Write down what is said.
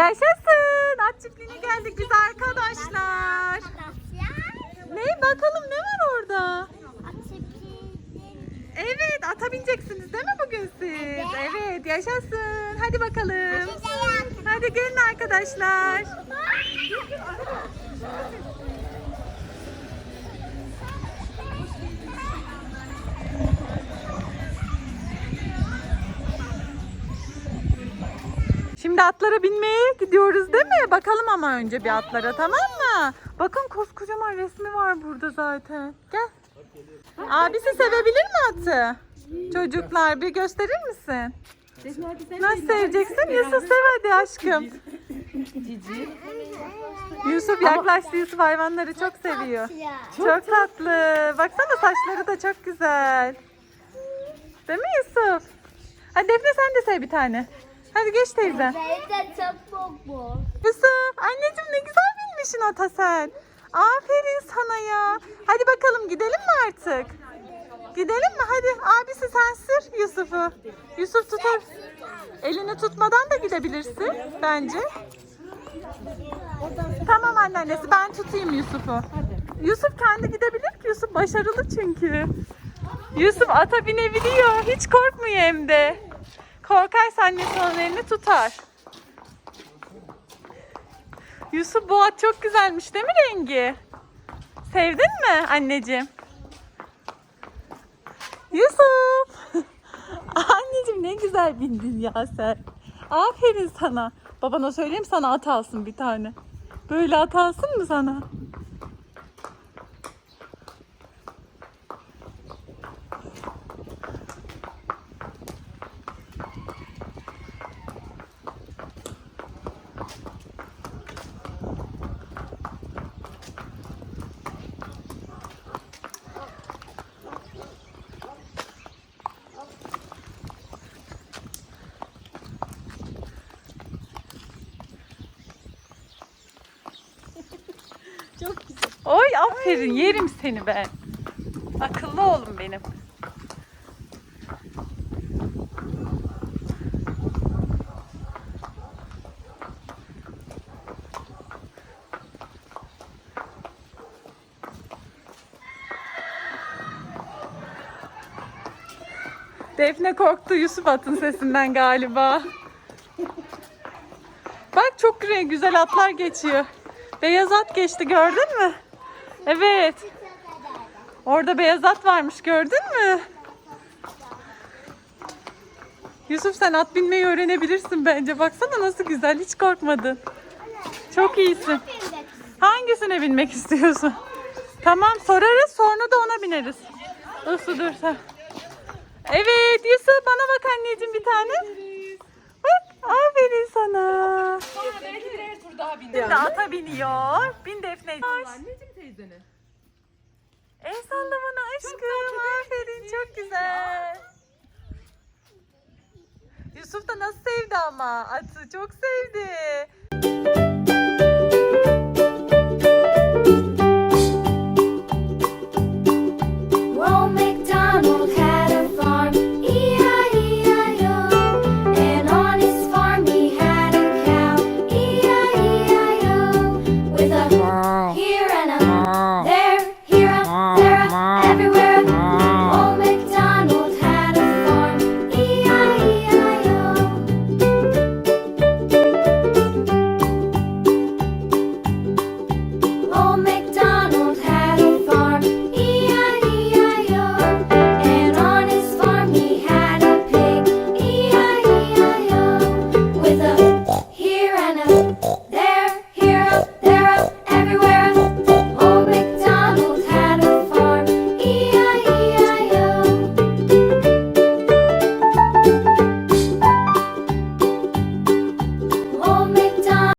Yaşasın. At çiftliğine geldik biz arkadaşlar. Ne bakalım ne var orada? Evet ata bineceksiniz değil mi bugün siz? Evet yaşasın. Hadi bakalım. Hadi gelin arkadaşlar. Şimdi atlara binmeye gidiyoruz değil mi? Bakalım ama önce bir atlara tamam mı? Bakın koskocaman resmi var burada zaten. Gel. Abisi sevebilir mi atı? Çocuklar bir gösterir misin? Nasıl seveceksin? Yusuf sev hadi aşkım. Yusuf yaklaştı. Yusuf hayvanları çok seviyor. Çok tatlı. Baksana saçları da çok güzel. Değil mi Yusuf? Hadi Defne sen de sev bir tane. Hadi geç teyze. çok bu. Yusuf anneciğim ne güzel binmişsin ata sen. Aferin sana ya. Hadi bakalım gidelim mi artık? Gidelim mi? Hadi abisi sen sür Yusuf'u. Yusuf tutar. Elini tutmadan da gidebilirsin bence. Tamam anneannesi ben tutayım Yusuf'u. Yusuf kendi gidebilir ki Yusuf başarılı çünkü. Yusuf ata binebiliyor. Hiç korkmuyor hem de. Korkarsa annesi onun elini tutar. Yusuf bu at çok güzelmiş değil mi rengi? Sevdin mi anneciğim? Yusuf! anneciğim ne güzel bindin ya sen. Aferin sana. Babana söyleyeyim sana at alsın bir tane. Böyle at alsın mı sana? Çok güzel. Oy aferin yerim seni ben. Akıllı oğlum benim. Defne korktu Yusuf atın sesinden galiba. Bak çok güzel atlar geçiyor. Beyaz at geçti gördün mü? Evet. Orada beyaz at varmış gördün mü? Yusuf sen at binmeyi öğrenebilirsin bence. Baksana nasıl güzel hiç korkmadın. Çok iyisin. Hangisine binmek istiyorsun? Tamam sorarız sonra da ona bineriz. Uslu dur sen. Evet Yusuf bana bak anneciğim bir tane. Bak aferin sana. Sonra belki birer Şimdi ata biniyor. Bin Defne. Anneciğim teyzene. El salla bana aşkım. Aferin çok güzel. Yusuf da nasıl sevdi ama atı çok sevdi.